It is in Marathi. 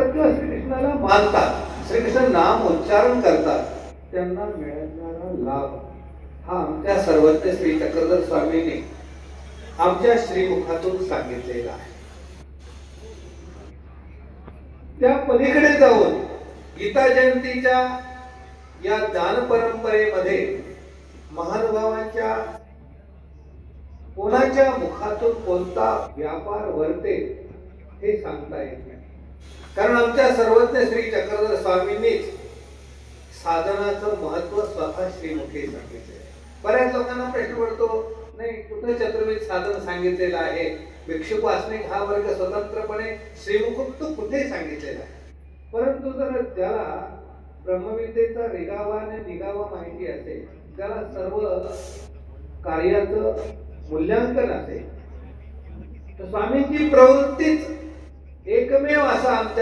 किंवा श्रीकृष्णाला मानतात. श्रीकृष्ण नाम उच्चारण करतात. त्यांना मिळणारा लाभ हा आमच्या सर्वज्ञ श्री चक्रधर स्वामींनी आमच्या श्रीमुखातून सांगितलेला आहे. त्या पलीकडे जाऊन गीता जयंतीच्या या दान परंपरेमध्ये महानुभावांच्या कोणाच्या मुखातून कोणता व्यापार वरते हे सांगता येत नाही. कारण आमच्या सर्वज्ञ श्री चक्रधर स्वामींनीच साधनाचं महत्त्व स्वतः श्रीमुखी सांगितले बऱ्याच लोकांना प्रश्न पडतो नाही कुठे चतुर्वेद साधन सांगितलेलं आहे? भिक्षुक वासनिक हा वर्ग स्वतंत्रपणे श्रीमुखोक्त कुठे सांगितलेला आहे? परंतु जर ज्याला ब्रह्मविद्येचा रिगावा आणि निगावा माहिती असेल त्याला सर्व कार्याचं मूल्यांकन असेल तर स्वामींची प्रवृत्तीच me vas a